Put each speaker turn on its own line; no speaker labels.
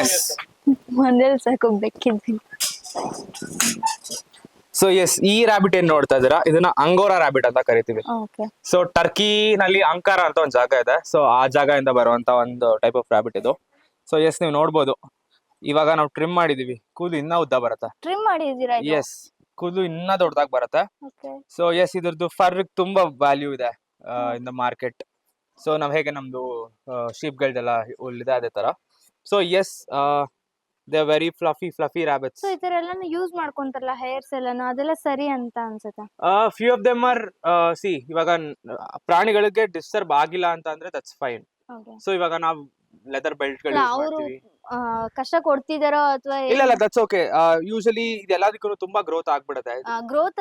S
ಮನೇಲಿ ಸಾಕು ಬೆಕ್ಕಿದ್ವಿ
ಸೊ ಎಸ್ ಈ ರಾಬಿಟ್ ಏನ್ ನೋಡ್ತಾ ಇದೀರಾ ಇದನ್ನ ಅಂಗೋರಾ ರಾಬಿಟ್ ಅಂತ ಕರಿತೀವಿ.
ಓಕೆ
ಸೊ ಟರ್ಕಿನಲ್ಲಿ ಅಂಕಾರ ಅಂತ ಒಂದು ಜಾಗ ಇದೆ. ಸೊ ಆ ಜಾಗದಿಂದ ಬರುವಂತ ಒಂದು ಟೈಪ್ ಆಫ್ ರಾಬಿಟ್ ಇದು. ಸೊ ಎಸ್ ನೀವು ನೋಡ್ಬೋದು. ಇವಾಗ ನಾವು ಟ್ರಿಮ್ ಮಾಡಿದೀವಿ. ಕೂದಲು ಇನ್ನ ಉದ್ದ ಬರುತ್ತೆ.
ಟ್ರಿಮ್ ಮಾಡಿದೀರಾ
ಎಸ್ ಕೂದಲು ಇನ್ನ ದೊಡ್ಡದಾಗಿ ಬರುತ್ತೆ. ಸೊ ಎಸ್ ಇದ್ರದ್ದು ಫರ್ ತುಂಬಾ ವ್ಯಾಲ್ಯೂ ಇದೆ ಇನ್ ದ ಮಾರ್ಕೆಟ್ ಸೊ ನಾವ್ ಹೇಗೆ ನಮ್ದು ಶೀಪ್ಗಳದೆಲ್ಲ ಉಳಿದೆ ಅದೇ ತರ. So as they very fluffy fluffy rabbits
so ಈ ತರ ಎಲ್ಲಾನು ಯೂಸ್ ಮಾಡ್ಕೊಂತಾರಲ್ಲ ಹೇರ್ಸ್ ಎಲ್ಲಾನು ಅದೆಲ್ಲ ಸರಿ ಅಂತ ಅನ್ಸುತ್ತೆ.
Few of them are C ಇವಾಗ ಪ್ರಾಣಿಗಳಿಗೆ ಡಿಸ್ಟರ್ಬ್ ಆಗಿಲ್ಲ ಅಂತ ಅಂದ್ರೆ ದಟ್ಸ್ ಫೈನ್ ಸೊ ಇವಾಗ ನಾವು ಲೆದರ್ ಬೆಲ್ಟ್ಗಳು
ಅವರು ಕಷ್ಟ ಕೊಡ್ತಿದಾರೋ ಅಥವಾ
ಇಲ್ಲ ಇಲ್ಲ ದಟ್ಸ್ ಓಕೆ ಯೂಶಲಿ ಇದೆಲ್ಲದಕ್ಕೂ ತುಂಬಾ ಗ್ರೋತ್ ಆಗ್ಬಿಡುತ್ತೆ.
ಗ್ರೋತ್